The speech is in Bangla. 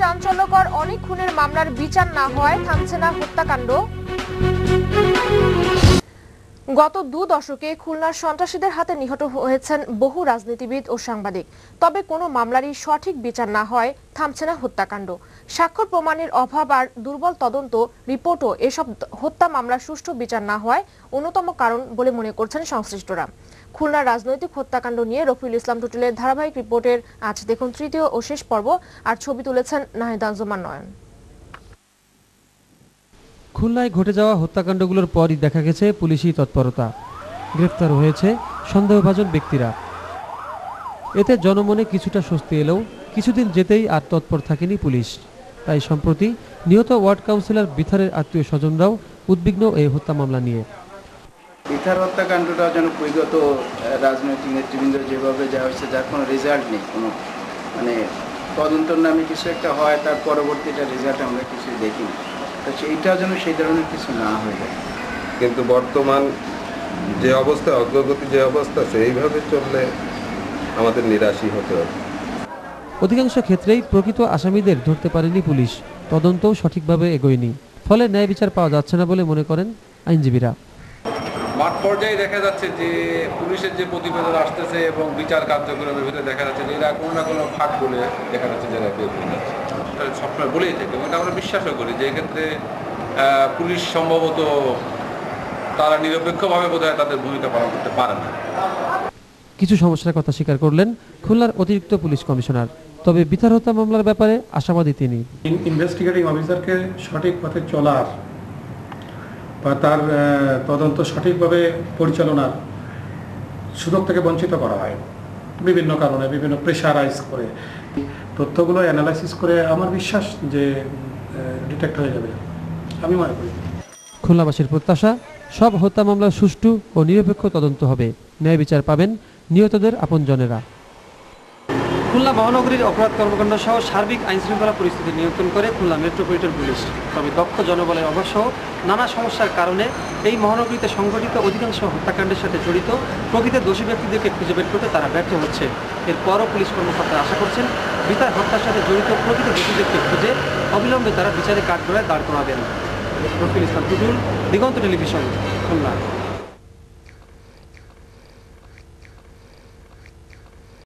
চাঞ্চল্যকর অনেক খুনের মামলার বিচার না হওয়ায় থামছে না হত্যাকাণ্ড। গত দু দশকে খুলনার সন্ত্রাসীদের হাতে নিহত হয়েছেন বহু রাজনীতিবিদ ও সাংবাদিক। তবে কোনো মামলারই সঠিক বিচার না হয় থামছে না হত্যাকাণ্ড। স্বাক্ষর প্রমাণের অভাব আর দুর্বল তদন্ত রিপোর্টও এসব হত্যা মামলা সুষ্ঠু বিচার না হওয়ায় অন্যতম কারণ বলে মনে করছেন সংশ্লিষ্টরা। খুলনার রাজনৈতিক হত্যাকাণ্ড নিয়ে রফিউল ইসলাম টুটুলের ধারাবাহিক রিপোর্টের আজ দেখুন তৃতীয় ও শেষ পর্ব, আর ছবি তুলেছেন নাহিদাঞ্জুমান নয়ন। খুলনায় ঘটে যাওয়া হত্যাকাণ্ডগুলোর পরই দেখা গেছে পুলিশি তৎপরতা। গ্রেফতার হয়েছে সন্দেহভাজন ব্যক্তিরা। এতে জনমনে কিছুটা স্বস্তি এলেও কিছুদিন যেতেই আর তৎপর থাকেনি পুলিশ। তাই সম্প্রতি নিহত ওয়ার্ড কাউন্সিলর বিথারের আত্মীয় স্বজনরাও উদ্বিগ্ন এই হত্যা মামলা নিয়ে। বিথার হত্যাকাণ্ডটা যেন বিগত রাজনৈতিক নেতৃবৃন্দ যেভাবে যা হয়েছে যার কোনো রেজাল্ট নেই কোনো মানে তদন্তর নামে কিছু একটা হয় তার পরবর্তীটা রেজাল্ট আমরা কিছু দেখি না তো সেইটা যেন সেই ধরনের কিছু না হয়ে যায়। কিন্তু বর্তমান যে অবস্থা অগ্রগতি যে অবস্থা আছে এইভাবে চললে আমাদের নিরাশই হতে হবে। অধিকাংশ ক্ষেত্রেই প্রকৃত আসামিদের ধরতে পারেনি পুলিশ। তদন্তও সঠিকভাবে এগোয়নি। ফলে ন্যায় বিচার পাওয়া যাচ্ছে না বলে মনে করেন আইনজীবীরা। মাঠ পর্যায়ে দেখা যাচ্ছে যে পুলিশের যে প্রতিবেদন আসতেছে এবং বিচার কার্যক্রমের ভিতরে দেখা যাচ্ছে যে এরা কোনো না কোনো ফাঁক বলে দেখা যাচ্ছে যে এরা বের হয়ে যাচ্ছে। সবসময় বলেই থাকি এবং আমরা বিশ্বাসও করি যে এক্ষেত্রে পুলিশ সম্ভবত তারা নিরপেক্ষভাবে বোধহয় তাদের ভূমিকা পালন করতে পারে না। কিছু সমস্যার কথা স্বীকার করলেন খুলনার অতিরিক্ত পুলিশ কমিশনার। তবে বিথার হত্যা মামলার ব্যাপারে আশাবাদী তিনি। ইনভেস্টিগেটিং অফিসারকে সঠিক পথে চলার বা তার তদন্ত সঠিকভাবে পরিচালনার সুযোগ থেকে বঞ্চিত করা হয়। বিভিন্ন কারণে বিভিন্ন প্রেশারাইজ করে। তথ্যগুলো অ্যানালাইসিস করে আমার বিশ্বাস যে ডিটেক্ট হয়ে যাবে। আমি মনে করি। খুলনাবাসীর প্রত্যাশা সব হত্যা মামলার সুষ্ঠু ও নিরপেক্ষ তদন্ত হবে। ন্যায় বিচার পাবেন নিহতদের আপনজনেরা। খুলনা মহানগরীর অপরাধ কর্মকাণ্ড সহ সার্বিক আইনশৃঙ্খলা পরিস্থিতি নিয়ন্ত্রণ করে খুলনা মেট্রোপলিটন পুলিশ। তবে দক্ষ জনবলের অভাব সহ নানা সমস্যার কারণে এই মহানগরীতে সংঘটিত অধিকাংশ হত্যাকাণ্ডের সাথে জড়িত প্রকৃত দোষী ব্যক্তিদেরকে খুঁজে বের করতে তারা ব্যর্থ হচ্ছে। এরপরও পুলিশ কর্মকর্তারা আশা করছেন বিতার হত্যার সাথে জড়িত প্রকৃত দোষীদেরকে খুঁজে অবিলম্বে তারা বিচারে কাঠগড়ায় দাঁড় করাবেন। রফিল ইসলাম টুটুল, দিগন্ত টেলিভিশন, খুলনা।